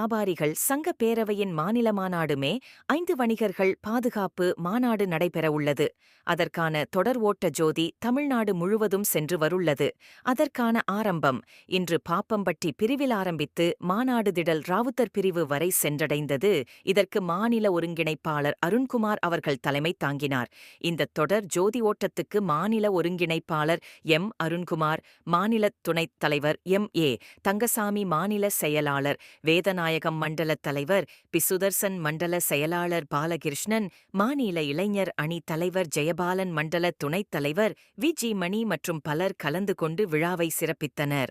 வியாபாரிகள் சங்க பேரவையின் மாநில மாநாடு மே ஐந்து வணிகர்கள் பாதுகாப்பு மாநாடு நடைபெறவுள்ளது அதற்கான தொடர் ஓட்ட ஜோதி தமிழ்நாடு முழுவதும் சென்று வருள்ளது. அதற்கான ஆரம்பம் இன்று பாப்பம்பட்டி பிரிவில் ஆரம்பித்து மாநாடு திடல் ராவுத்தர் பிரிவு வரை சென்றடைந்தது. இதற்கு மாநில ஒருங்கிணைப்பாளர் அருண்குமார் அவர்கள் தலைமை தாங்கினார். இந்த தொடர் ஜோதி ஓட்டத்துக்கு மாநில ஒருங்கிணைப்பாளர் எம். அருண்குமார் மாநில துணைத் தலைவர் எம். ஏ. தங்கசாமி மாநில செயலாளர் வேதநாயகம் மண்டல தலைவர் பிசுதர்சன் மண்டல செயலாளர் பாலகிருஷ்ணன் மாநில இளைஞர் அணி தலைவர் ஜெயபாலன் மண்டல துணைத் தலைவர் வி ஜி மணி மற்றும் பலர் கலந்து கொண்டு விழாவை சிறப்பித்தனர்.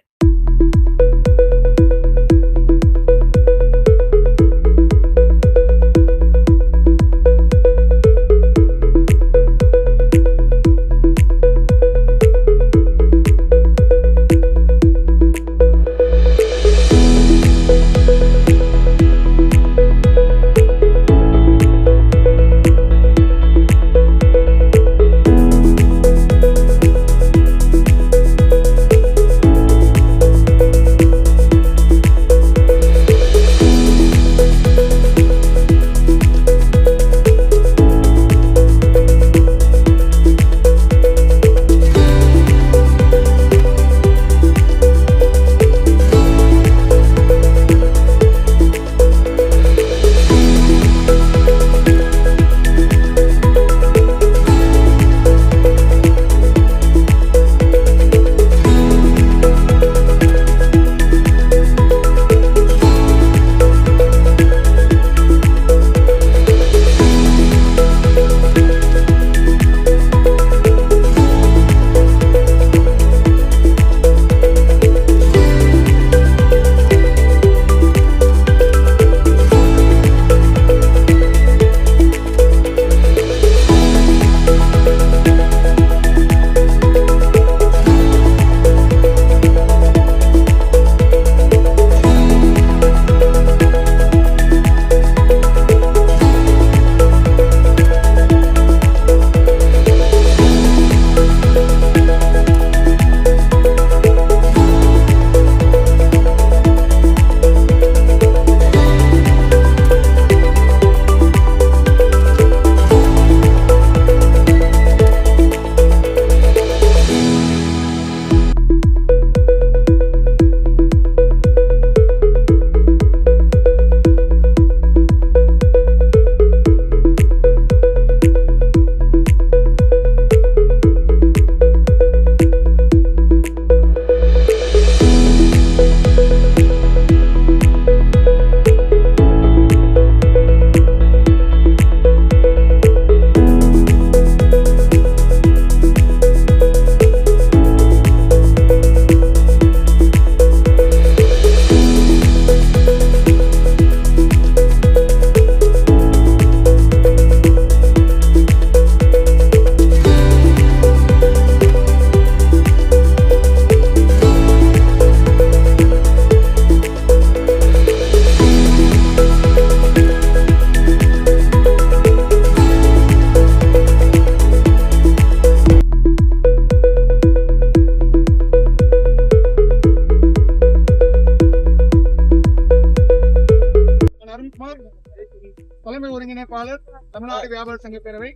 ஒருங்கிணைப்பாளர் தமிழ்நாடு வியாபார சங்க பேரவை.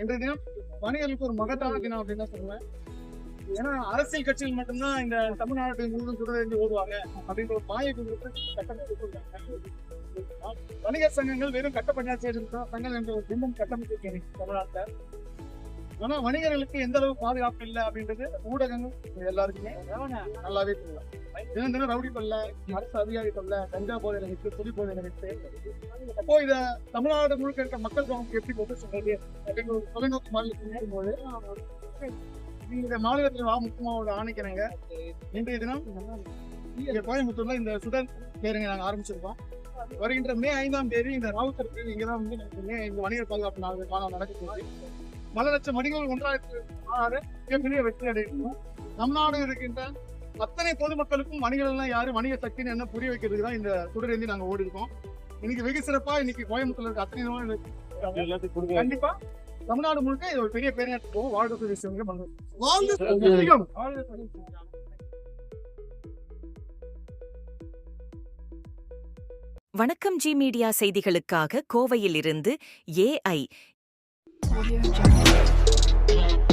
இன்றைய தினம் வணிகர்களுக்கு ஒரு மகத்தான தினம் அப்படின்னு தான் சொல்லுவேன். ஏன்னா அரசியல் கட்சிகள் மட்டும்தான் இந்த தமிழ்நாட்டு முழுவதும் சுடரறிஞ்சு ஓடுவாங்க அப்படின்ற ஒரு மாயை கட்டமைப்பு வணிகர் சங்கங்கள் வெறும் கட்ட பஞ்சாயத்து சங்கங்கள் என்ற ஒரு பிம்பம் கட்டமைச்சிருக்கேன் தமிழ்நாட்டில். ஆனா வணிகர்களுக்கு எந்த அளவு பாதுகாப்பு இல்லை அப்படின்றது ஊடகங்கள் எல்லாருக்குமே நல்லாவே தெரியும். தினம் தினம் ரவுடி கொள்ள அரசு அதிகாரி கொள்ள கஞ்சா போதை விட்டு புலி போதை விட்டு அப்போ இத தமிழ்நாடு முழுக்க இருக்க மக்கள் கவனம் எப்படி போட்டு சொல்றது அப்படின்னு தொலைநோக்கு மாநிலத்தில் இருக்கும்போது இந்த மாநிலத்தில் வா முக்கியமாவோட ஆணைக்கிறாங்க. இன்றைய தினம் கோயம்புத்தூர்ல இந்த சுடர் பேருங்க நாங்க ஆரம்பிச்சிருக்கோம். வருகின்ற மே ஐந்தாம் தேதி இந்த ராவுத்தருக்கு இங்கதான் வந்து நமக்கு மே வணிகர் பாதுகாப்பு நாள் காலம் நடக்க போகுது. பல லட்சம் ஒன்றாயிரத்து ஆறு மிகப்பெரிய வெற்றி அடையணும் நம் நாடு இருக்கின்ற அத்தனை பொதுமக்களுக்கும் வணிகர்கள்லாம் யாரு வணிக சக்தின்னு என்ன புரிய வைக்கிறதுக்கு தான் இந்த சுடரேந்தி நாங்க ஓடி இருக்கோம் இன்னைக்கு வெகு சிறப்பா இன்னைக்கு கோயம்புத்தூர்ல இருக்க அத்தனை கண்டிப்பா தமிழ்நாடு முழுக்க இது ஒரு பெரிய பேரியாட்டு போகும். வாழ்க்கை விஷயம் பண்ணுவோம் வணக்கம் ஜி மீடியா செய்திகளுக்காக கோவையிலிருந்து ஏஐ Audio Jungle.